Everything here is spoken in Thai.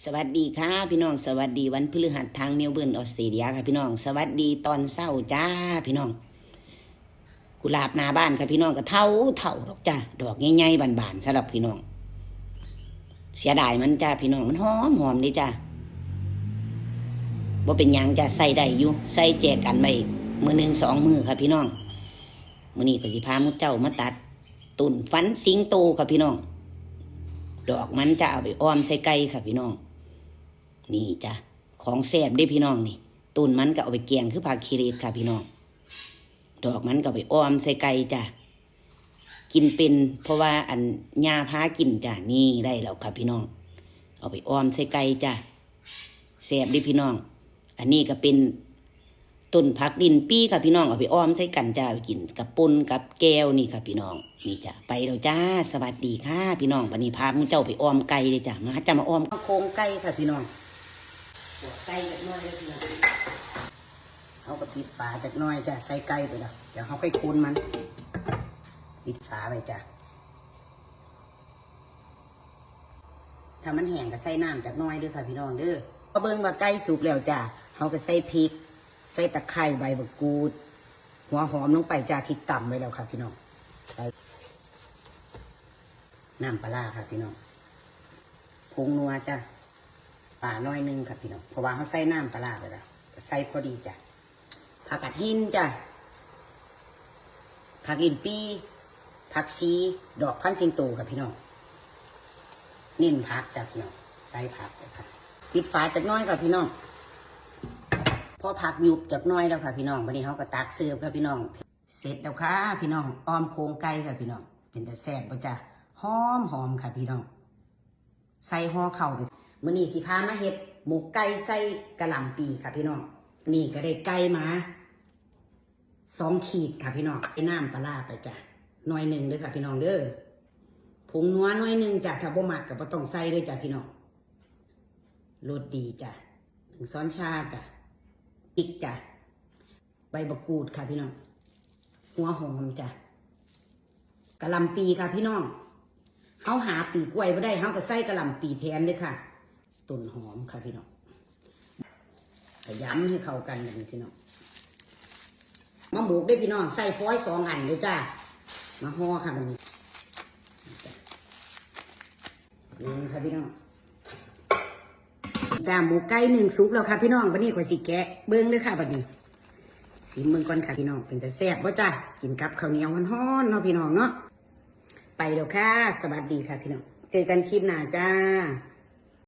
สวัสดีค่ะพี่น้องสวัสดีวันพฤหัสทางเมลเบิร์นออสเตรเลียค่ะพี่น้อง สวัสดีตอนเศร้าจ้าพี่น้องกุหลาบหนาบ้านค่ะพี่น้องก็เท่าเท่าดอกจ้าดอกใหญ่ๆบานๆสำหรับพี่น้อง เสียดายมันจ้าพี่น้องมันหอมหอมดีจ้าว่าเป็นยังจ้าใส่ได้อยู่ใส่แจกกันไปมือหนึ่งสองมือค่ะพี่น้องมือนี้ก็สิพามุดเจ้ามาตัดตุ่นฟันสิงโตค่ะพี่น้อง ดอกมันจะเอาไปอ้อมใส่ไก่ค่ะพี่น้อง นี่จ้ะของแซ่บได้พี่น้องนี่ตุนมันก็เอาไปเกียงคือผักคีรีดค่ะพี่น้อง ดอกมันก็เอาไปอ้อมใส่ไก่จ้ะกินเป็น เพราะว่าอันยาพากินจ้ะนี่ได้แล้วค่ะพี่น้อง เอาไปอ้อมใส่ไก่จ้ะแซ่บได้พี่น้อง อันนี้ก็เป็น ต้นผักดินปี้ค่ะพี่น้องเอาไปอ้อมใส่กันจ้าไปกินกับปุนกับแก้วนี่ค่ะพี่น้องนี่จ้ะไปแล้วจ้าสวัสดีค่ะ พี่น้องวันนี้พามุเจ้าไปอ้อมไก่เลยจ้ะมาจะมาอ้อมโครงไก่ค่ะพี่น้องปวดไก่จากหน้อยเลยพี่น้องเขาก็ปิดฝาจากหน้อยจ้ะใส่ไก่ไปแล้วเดี๋ยวเขาค่อยคูนมันปิดฝาไปจ้ะถ้ามันแห้งก็ใส่น้ำจากหน้อยเด้วยค่ะพี่น้องเด้อพอเบิ่งว่าไก่สุกแล้วจ้ะเขาก็ใส่พริก ใส่ตะไคร้ใบบักกูด หัวหอมลงไปจ้าที่ต่ำไว้แล้วค่ะพี่น้องใส่น้ำปลาคร้าค่ะพี่น้องผงนัวจ้ะป่าน้อยนึงค่ะพี่น้องเพราะว่าเขาใส่น้ำปลาไปแล้วใส่พอดีจ้ะผักกาดหินจ้ะผักอินปีผักชีดอกพันสิงโตค่ะพี่น้องนิ่มผักจ้ะพี่น้องใส่ผักเลยค่ะปิดฝาจากน้อยค่ะพี่น้อง พอผักยุบจากน้อยแล้วค่ะพี่น้องวันนี้เขาก็ตักเสิร์ฟค่ะพี่น้อง เสร็จแล้วค่ะ พี่น้องอ้อมโครงไก่ค่ะพี่น้อง เป็นแต่แซ่บปะจ้ะหอมหอมค่ะพี่น้อง ใส่ห่อเข่าไปมื้อนี้สิพามาเฮ็ดหมกไก่ใส่กระหล่ำปีค่ะพี่น้อง นี่ก็ได้ไก่มาสองขีดค่ะพี่น้องไปน้ำปลาไปจ้ะหน่อยหนึ่งเด้อค่ะพี่น้องเด้อผงนัวหน่อยหนึ่งจ้ะถ้าบ่มักก็บ่ต้องใส่เด้อจ้ะพี่น้องรสดีจ้ะถึงซ้อนชาจ้ะ อีกจ้ะใบบักกูดค่ะพี่น้อง หัวหอมจ้ะกะหล่ำปีค่ะพี่น้องเขาหาปีกล้วยไม่ได้เขาก็ใส่กะหล่ำปีแทนเลยค่ะต้นหอมค่ะพี่น้องขยำให้เข้ากันแบบนี้พี่น้องมะหมูกได้พี่น้องใส่ฟอยสองอันเลยจ้ามาห่อค่ะมันนี่ค่ะพี่น้อง จ้าหมูไก่หนึ่งซุปแล้วค่ะพี่น้องวันนี้ข่อยสิแกะเบิ้งเลยค่ะบัดนี้สีเมืองก่อนค่ะพี่น้องเป็นแต่แซ่บว่าจ้ากินกับข้าวเหนียวฮ้อนๆเนาะพี่น้องเนาะไปแล้วค่ะ สวัสดีค่ะพี่น้อง เจอกันคลิปหน้าจ้า